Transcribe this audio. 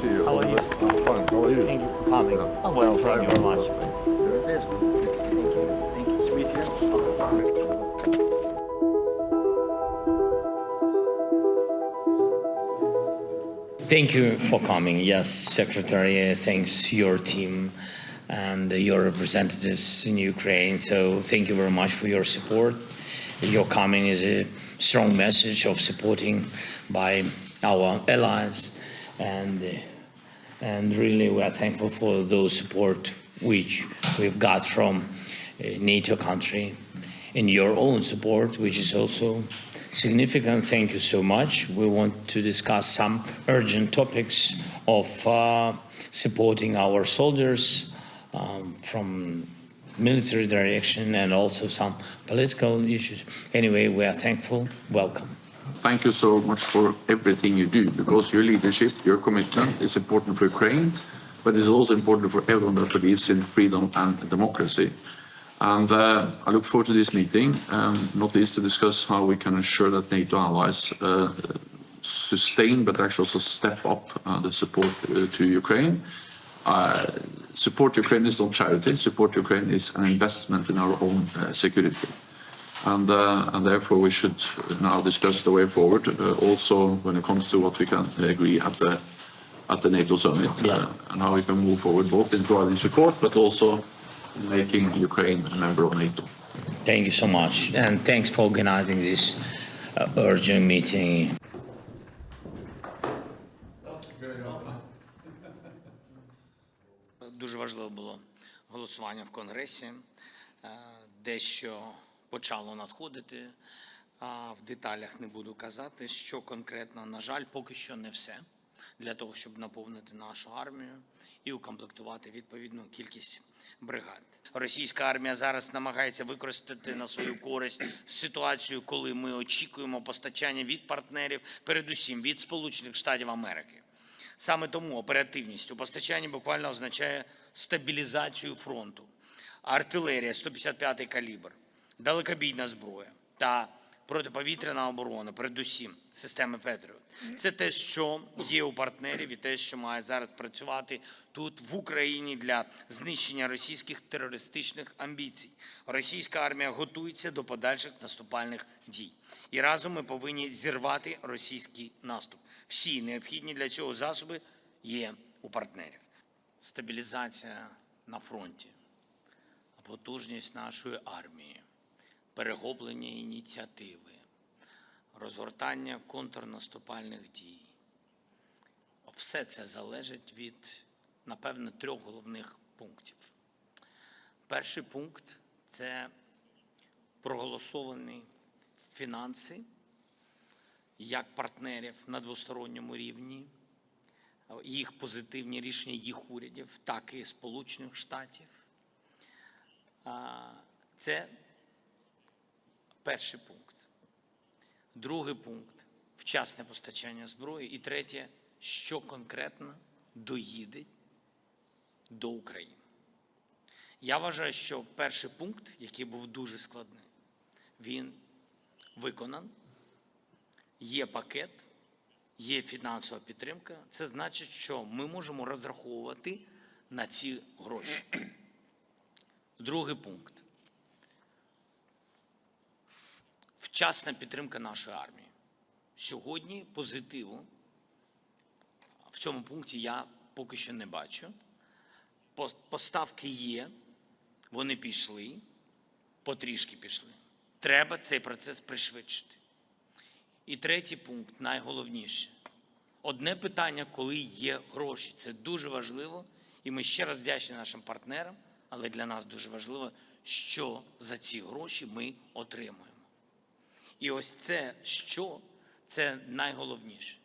see you. How are you? I'm fine. How are you? Thank you for coming. Yeah. Oh, well, Long thank you very much. It is good. Thank you. Thank you. Sweet here. Thank you for coming. Yes, Secretary, uh, thanks your team and your representatives in Ukraine. So thank you very much for your support. Your coming is a strong message of supporting by our allies, and uh, and really we are thankful for those support which we've got from a NATO country, and your own support, which is also significant. Thank you so much. We want to discuss some urgent topics of uh, supporting our soldiers um, from military direction and also some political issues. Anyway, we are thankful. Welcome. Thank you so much for everything you do because your leadership, your commitment is important for Ukraine, but it's also important for everyone that believes in freedom and democracy. And uh, I look forward to this meeting, um, not least to discuss how we can ensure that NATO allies uh, sustain but actually also step up uh, the support uh, to Ukraine. Uh, support Ukraine is not charity, support Ukraine is an investment in our own uh, security And, uh, and therefore we should now discuss the way forward, uh, also when it comes to what we can agree at the, at the NATO summit, Yeah. uh, and how we can move forward both in providing support, but also making Ukraine a member of NATO. Thank you so much, and thanks for organizing this uh, urgent meeting. Дуже важливо було голосування в Конгресі. Е, Дещо почало надходити. а В деталях не буду казати, що конкретно, на жаль, поки що не все для того, щоб наповнити нашу армію і укомплектувати відповідну кількість бригад. Російська армія зараз намагається використати на свою користь ситуацію, коли ми очікуємо постачання від партнерів, передусім від Сполучених Штатів Америки. Саме тому оперативність у постачанні буквально означає стабілізацію фронту. Артилерія 155 калібр, далекобійна зброя та протиповітряна оборона, передусім системи Петріот. Це те, що є у партнерів, і те, що має зараз працювати тут в Україні для знищення російських терористичних амбіцій. Російська армія готується до подальших наступальних дій. І разом ми повинні зірвати російський наступ. Всі необхідні для цього засоби є у партнерів. Стабілізація на фронті, потужність нашої армії, перехоплення ініціативи, розгортання контрнаступальних дій. Все це залежить від, напевно, трьох головних пунктів. Перший пункт це проголосовані фінанси як партнерів на двосторонньому рівні, їх позитивні рішення їх урядів, так і Сполучених Штатів. Це перший пункт. Другий пункт вчасне постачання зброї. І третє, що конкретно доїде до України. Я вважаю, що перший пункт, який був дуже складний, він виконан. Є пакет, є фінансова підтримка. Це значить, що ми можемо розраховувати на ці гроші. Другий пункт. Вчасна підтримка нашої армії. Сьогодні позитиву в цьому пункті я поки що не бачу. Поставки є, вони пішли, потрішки пішли. Треба цей процес пришвидшити. І третій пункт найголовніше. Одне питання, коли є гроші. Це дуже важливо, і ми ще раз вдячні нашим партнерам, але для нас дуже важливо, що за ці гроші ми отримуємо. І ось це що це найголовніше.